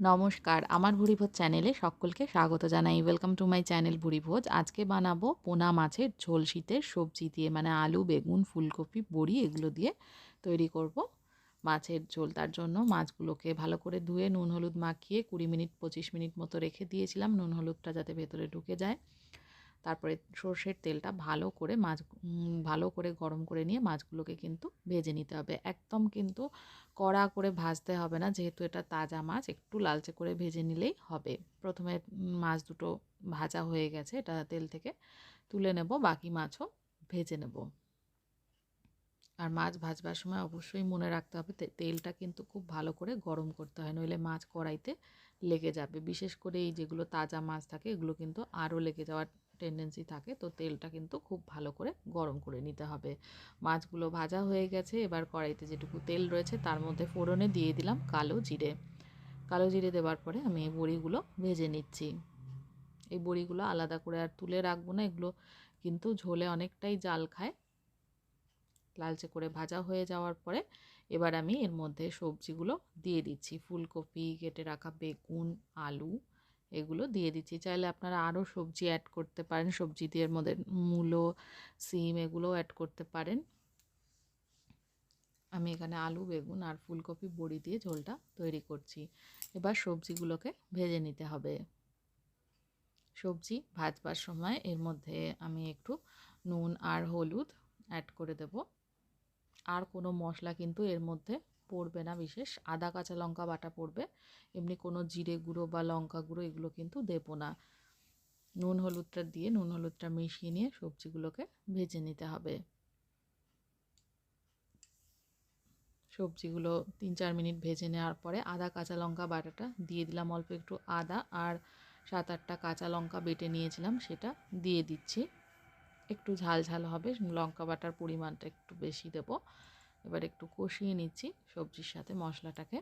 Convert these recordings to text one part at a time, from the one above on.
নমস্কার, আমার ভুরিভোজ চ্যানেলে সকলকে স্বাগত জানাই। Welcome to my channel Bhurivoj. আজকে বানাবো পোনা মাছের ঝোল শীতের সবজি দিয়ে মানে আলু, বেগুন, ফুলকপি, বড়ি, এগুলো দিয়ে তৈরি করব মাছের ঝোল। তার জন্য মাছগুলোকে ভালো করে ধুয়ে নুন, হলুদ মাখিয়ে কুড়ি মিনিট, পঁচিশ মিনিট মতো রেখে দিয়েছিলাম। নুন, হলুদটা যাতে ভেতরে ঢুকে যায়। তারপরে সর্ষের তেলটা ভালো করে মাছ ভালো করে গরম করে নিয়ে মাছগুলোকে কিন্তু ভেজে নিতে হবে। একদম কিন্তু কড়া করে ভাজতে হবে না, যেহেতু এটা তাজা মাছ, একটু লালচে করে ভেজে নিলেই হবে। প্রথমে মাছ দুটো ভাজা হয়ে গেছে, এটা তেল থেকে তুলে নেব, বাকি মাছও ভেজে নেব। আর মাছ ভাজবার সময় অবশ্যই মনে রাখতে হবে তেলটা কিন্তু খুব ভালো করে গরম করতে হয়, নইলে মাছ কড়াইতে লেগে যাবে। বিশেষ করে এই যেগুলো তাজা মাছ থাকে, এগুলো কিন্তু আরও লেগে যাওয়ার টেন্ডেন্সি থাকে, তো তেলটা কিন্তু খুব ভালো করে গরম করে নিতে হবে। মাছগুলো ভাজা হয়ে গেছে, এবার কড়াইতে যেটুকু তেল রয়েছে তার মধ্যে ফোড়নে দিয়ে দিলাম কালো জিরে। কালো জিরে দেওয়ার পরে আমি এই বড়িগুলো ভেজে নিচ্ছি। এই বড়িগুলো আলাদা করে আর তুলে রাখব না, এগুলো কিন্তু ঝোলে অনেকটাই জাল খায়। লালচে করে ভাজা হয়ে যাওয়ার পরে এবার আমি এর মধ্যে সবজিগুলো দিয়ে দিচ্ছি। ফুলকপি, কেটে রাখা বেগুন, আলু এগুলো দিয়ে দিচ্ছি। চাইলে আপনারা আরও সবজি অ্যাড করতে পারেন। সবজি দিয়ে মধ্যে মূলো, সিম এগুলোও অ্যাড করতে পারেন। আমি এখানে আলু, বেগুন আর ফুলকপি, বড়ি দিয়ে ঝোলটা তৈরি করছি। এবার সবজিগুলোকে ভেজে নিতে হবে। সবজি ভাজবার সময় এর মধ্যে আমি একটু নুন আর হলুদ অ্যাড করে দেব। আর কোনো মশলা কিন্তু এর মধ্যে পড়বে না বিশেষ, আদা, কাঁচা লঙ্কা বাটা পড়বে। এমনি কোনো জিরে গুঁড়ো বা লঙ্কা গুঁড়ো এগুলো কিন্তু দেবো না। নুন হলুদটা দিয়ে, নুন হলুদটা মিশিয়ে নিয়ে সবজিগুলোকে ভেজে নিতে হবে। সবজিগুলো তিন চার মিনিট ভেজে নেওয়ার পরে আদা, কাঁচা লঙ্কা বাটাটা দিয়ে দিলাম অল্প একটু আদা আর সাত আটটা কাঁচা লঙ্কা বেটে নিয়েছিলাম সেটা দিয়ে দিচ্ছি। একটু ঝাল ঝাল হবে, লঙ্কা বাটার পরিমাণটা একটু বেশি দেব। এবার একটু কষিয়ে নিচ্ছি সবজির সাথে মশলাটাকে।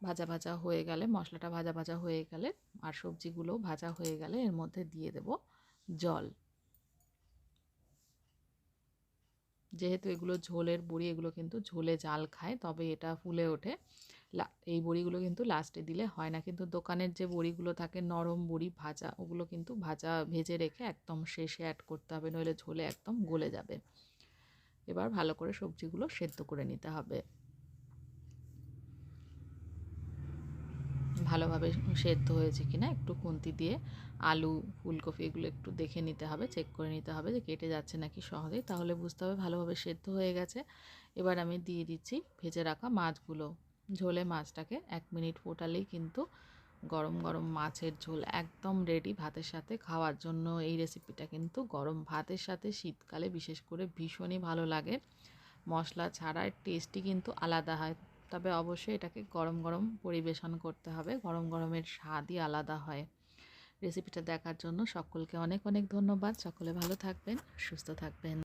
ভাজা ভাজা হয়ে গেলে, মশলাটা ভাজা ভাজা হয়ে গেলে আর সবজিগুলো ভাজা হয়ে গেলে এর মধ্যে দিয়ে দেব জল। যেহেতু এগুলো ঝোলের বড়ি, এগুলো কিন্তু ঝোলে জাল খায়, তবে এটা ফুলে ওঠে। এই বড়িগুলো কিন্তু লাস্টে দিলে হয় না। কিন্তু দোকানের যে বড়িগুলো থাকে, নরম বড়ি, ভাজা, ওগুলো কিন্তু ভাজা ভেজে রেখে একদম শেষে অ্যাড করতে হবে, নইলে ঝোলে একদম গলে যাবে। এবার ভালো করে সবজিগুলো সেদ্ধ করে নিতে হবে। ভালোভাবে সেদ্ধ হয়েছে কিনা একটু খুন্তি দিয়ে আলু, ফুলকপি এগুলো একটু দেখে নিতে হবে চেক করে নিতে হবে যে কেটে যাচ্ছে নাকি সহজেই, তাহলে বুঝতে হবে ভালোভাবে সেদ্ধ হয়ে গেছে। এবার আমি দিয়ে দিচ্ছি ভেজে রাখা মাছগুলো। ঝোলে মাছটাকে এক মিনিট ফোটালেই কিন্তু গরম গরম মাছের ঝোল একদম রেডি ভাতের সাথে খাওয়ার জন্য এই রেসিপিটা কিন্তু গরম ভাতের সাথে শীতকালে বিশেষ করে ভীষণই ভালো লাগে। মশলা ছাড়া টেস্টই কিন্তু আলাদা হয়। তবে অবশ্যই এটাকে গরম গরম পরিবেশন করতে হবে। গরম, গরমের স্বাদই আলাদা হয়। রেসিপিটা দেখার জন্য সকলকে অনেক অনেক ধন্যবাদ। সকলে ভালো থাকবেন, সুস্থ থাকবেন।